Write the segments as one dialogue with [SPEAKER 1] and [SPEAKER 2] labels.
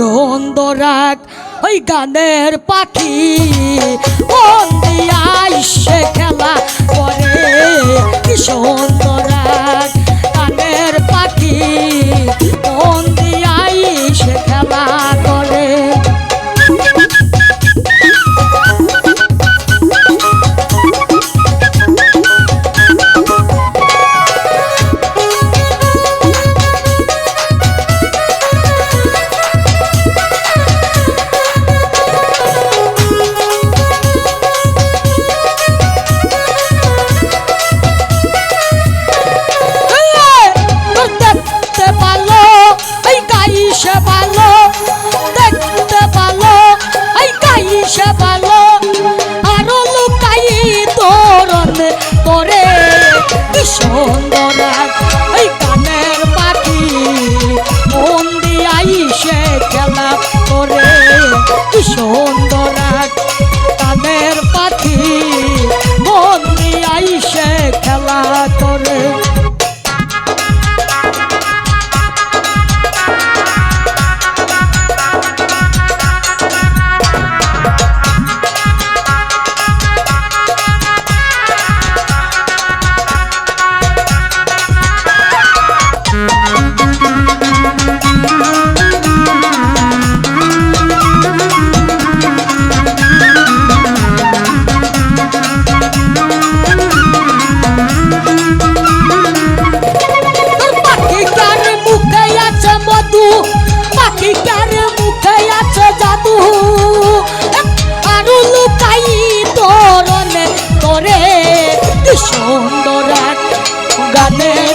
[SPEAKER 1] সুন্দর এক ওই গানের পাখি। মন দিয়ে খেলা করে কি সুন্দর জ্বালা করে। সুন্দর গানে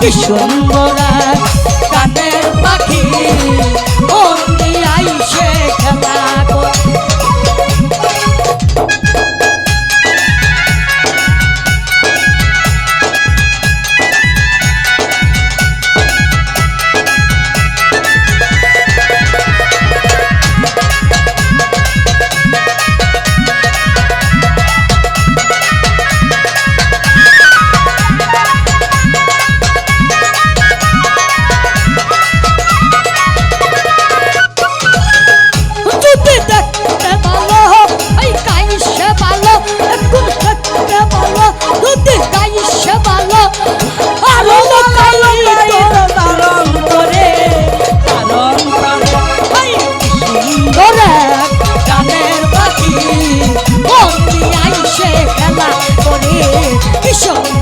[SPEAKER 1] কি সুন্দর কাটের পাখি। এসব